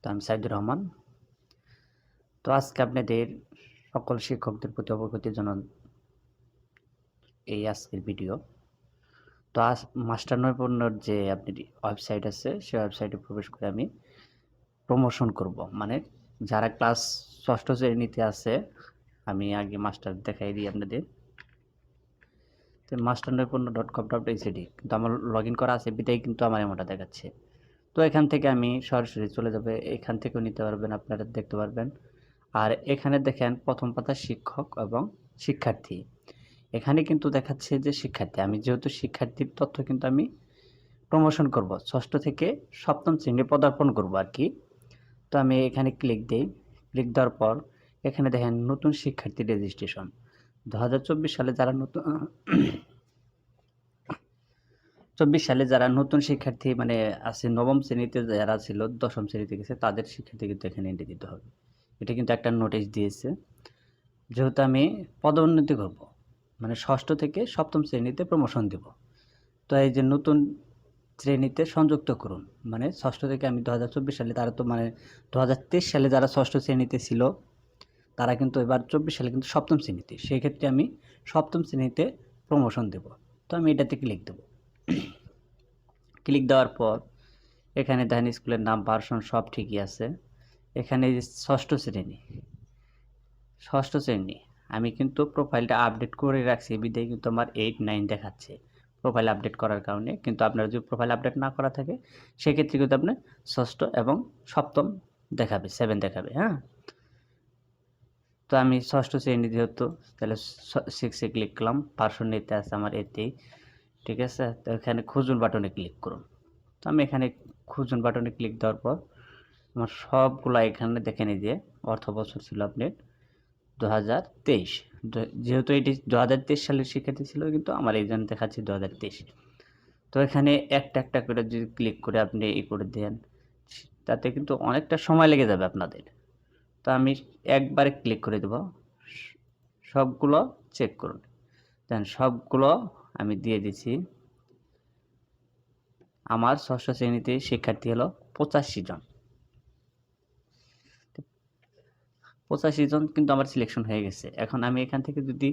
তো আমি সাইদুর রহমান। তো আজকে আপনাদের সকল শিক্ষকদের প্রতি অবগতির জন্য এই আজকের ভিডিও। তো আজ মাস্টার নৈপুণ্যর যে আপনি ওয়েবসাইট আছে, সেই ওয়েবসাইটে প্রবেশ করে আমি প্রমোশন করব। মানে যারা ক্লাস ষষ্ঠ শ্রেণীতে আছে, আমি আগে মাস্টার দেখাই দিই আপনাদের। তো মাস্টার নৈপুণ্য ডট কম ডট এসিডি কিন্তু আমার লগ ইন করা আছে বিটাই কিন্তু আমার এমনটা দেখাচ্ছে। তো এখান থেকে আমি সরাসরি চলে যাবে। এখান থেকেও নিতে পারবেন, আপনারা দেখতে পারবেন। আর এখানে দেখেন প্রথম পাতা শিক্ষক এবং শিক্ষার্থী। এখানে কিন্তু দেখাচ্ছে যে শিক্ষার্থী। আমি যেহেতু শিক্ষার্থীর তথ্য কিন্তু আমি প্রমোশন করব, ষষ্ঠ থেকে সপ্তম শ্রেণি পদার্পণ করব আর কি। তো আমি এখানে ক্লিক দিই। ক্লিক দেওয়ার পর এখানে দেখেন নতুন শিক্ষার্থী রেজিস্ট্রেশন দু হাজার চব্বিশ সালে যারা নতুন চব্বিশ সালে যারা নতুন শিক্ষার্থী মানে আছে, নবম শ্রেণীতে যারা ছিল, দশম শ্রেণীতে গেছে, তাদের শিক্ষার্থী কিন্তু এখানে এন্ট্রি দিতে হবে। এটা কিন্তু একটা নোটিশ দিয়েছে। যেহেতু আমি পদোন্নতি করব মানে ষষ্ঠ থেকে সপ্তম শ্রেণীতে প্রমোশন দেব। তো এই যে নতুন শ্রেণীতে সংযুক্ত করুন মানে ষষ্ঠ থেকে আমি দু হাজার চব্বিশ সালে, তারা তো মানে দু হাজার তেইশ সালে যারা ষষ্ঠ শ্রেণীতে ছিল, তারা কিন্তু এবার চব্বিশ সালে কিন্তু সপ্তম শ্রেণীতে। সেই ক্ষেত্রে আমি সপ্তম শ্রেণীতে প্রমোশন দেব। তো আমি এটাতে ক্লিক দেবো। ক্লিক দেওয়ার পর এখানে দেখেন স্কুলের নাম, ভার্সন সব ঠিকই আছে। এখানে ষষ্ঠ শ্রেণি ষষ্ঠ শ্রেণি, আমি কিন্তু প্রোফাইলটা আপডেট করে রাখছি, বিদায় কিন্তু আমার এইট নাইন দেখাচ্ছে প্রোফাইল আপডেট করার কারণে। কিন্তু আপনার যদি প্রোফাইল আপডেট না করা থাকে, সেক্ষেত্রে কিন্তু আপনার ষষ্ঠ এবং সপ্তম দেখাবে সেভেন দেখাবে হ্যাঁ? তো আমি ষষ্ঠ শ্রেণি যেহেতু, তাহলে সিক্সে ক্লিক করলাম, ভার্সন নিতে আছে আমার এতেই ঠিক আছে? তো এখানে খুঁজুন বাটনে ক্লিক করুন। তো আমি এখানে খুঁজুন বাটনে ক্লিক দেওয়ার পর আমার সবগুলো এখানে দেখে নিই যে অর্থ বছর ছিল আপনার দু হাজার তেইশ যেহেতু এটি দু হাজার তেইশ সালের শিক্ষার্থী ছিল, কিন্তু আমার এই জন্য দেখাচ্ছি দু হাজার তেইশ। তো এখানে একটা একটা করে যদি ক্লিক করে আপনি ই করে দেন, তাতে কিন্তু অনেকটা সময় লেগে যাবে আপনাদের। তো আমি একবারে ক্লিক করে দেব। সবগুলো চেক করুন। দেন সবগুলো আমি দিয়ে দিচ্ছি আমার ষষ্ঠ শ্রেণীতে শিক্ষার্থী হলো পঁচাশি জন। পঁচাশি জন কিন্তু আমার সিলেকশন হয়ে গেছে। এখন আমি এখান থেকে যদি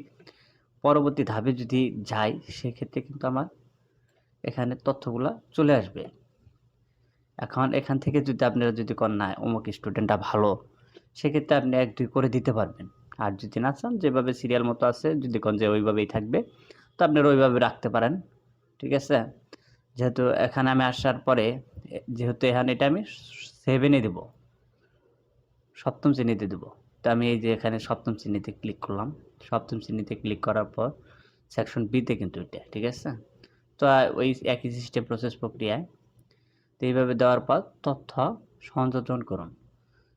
পরবর্তী ধাপে যদি যাই, সেক্ষেত্রে কিন্তু আমার এখানে তথ্যগুলো চলে আসবে। এখন এখান থেকে যদি আপনারা যদি কন্যা অমুক স্টুডেন্টটা ভালো, সেক্ষেত্রে আপনি এক দুই করে দিতে পারবেন। আর যদি না চান, যেভাবে সিরিয়াল মতো আছে, যদি কোন যে ওইভাবেই থাকবে তো আপনারা ওইভাবে রাখতে পারেন, ঠিক আছে? যেহেতু এখানে আমি আসার পরে, যেহেতু এখানে এটা আমি সেভেনে দেব, সপ্তম শ্রেণীতে দেব। তো আমি এই যে এখানে সপ্তম শ্রেণীতে ক্লিক করলাম। সপ্তম শ্রেণীতে ক্লিক করার পর সেকশন বিতে কিন্তু এটা, ঠিক আছে? তো ওই একই সিস্টেম প্রসেস প্রক্রিয়ায়। তো এইভাবে দেওয়ার পর তথ্য সংযোজন করুন।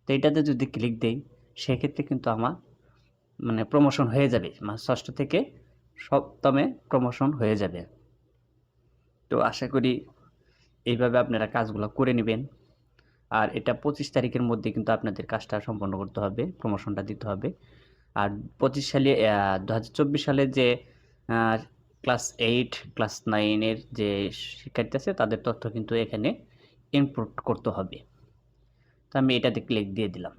তো এটাতে যদি ক্লিক দেই, সেক্ষেত্রে কিন্তু আমার মানে প্রমোশন হয়ে যাবে। মানে ষষ্ঠ থেকে সপ্তমে প্রমোশন হয়ে যাবে। তো আশা করি এইভাবে আপনারা কাজগুলো করে নেবেন। আর এটা পঁচিশ তারিখের মধ্যে কিন্তু আপনাদের কাজটা সম্পন্ন করতে হবে প্রমোশনটা দিতে হবে। আর পঁচিশ সালে দু হাজার চব্বিশ সালে যে ক্লাস এইট ক্লাস নাইনের যে শিক্ষার্থী আছে, তাদের তথ্য কিন্তু এখানে ইনপুট করতে হবে। তো আমি এটাতে ক্লিক দিয়ে দিলাম।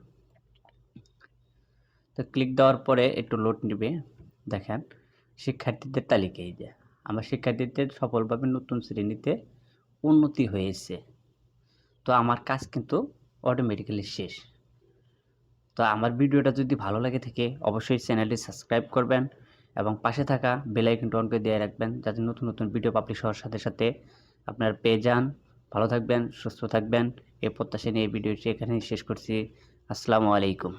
তো ক্লিক দেওয়ার পরে একটু লোড নেবে, দেখেন। শিক্ষার্থীদের তালিকা এই যে আমার শিক্ষার্থীদের সফলভাবে নতুন শ্রেণীতে উন্নতি হয়েছে। তো আমার কাজ কিন্তু অটোমেটিক্যালি শেষ। তো আমার ভিডিওটা যদি ভালো লাগে থাকে, অবশ্যই চ্যানেলটি সাবস্ক্রাইব করবেন এবং পাশে থাকা বেলাইকনটা অন করে দিয়ে রাখবেন যাতে নতুন নতুন ভিডিও পাবলিশ হওয়ার সাথে সাথে আপনার পেয়ে যান। ভালো থাকবেন, সুস্থ থাকবেন। এই প্রত্যাশা নিয়ে ভিডিওটি এখানেই শেষ করছি। আসসালামু আলাইকুম।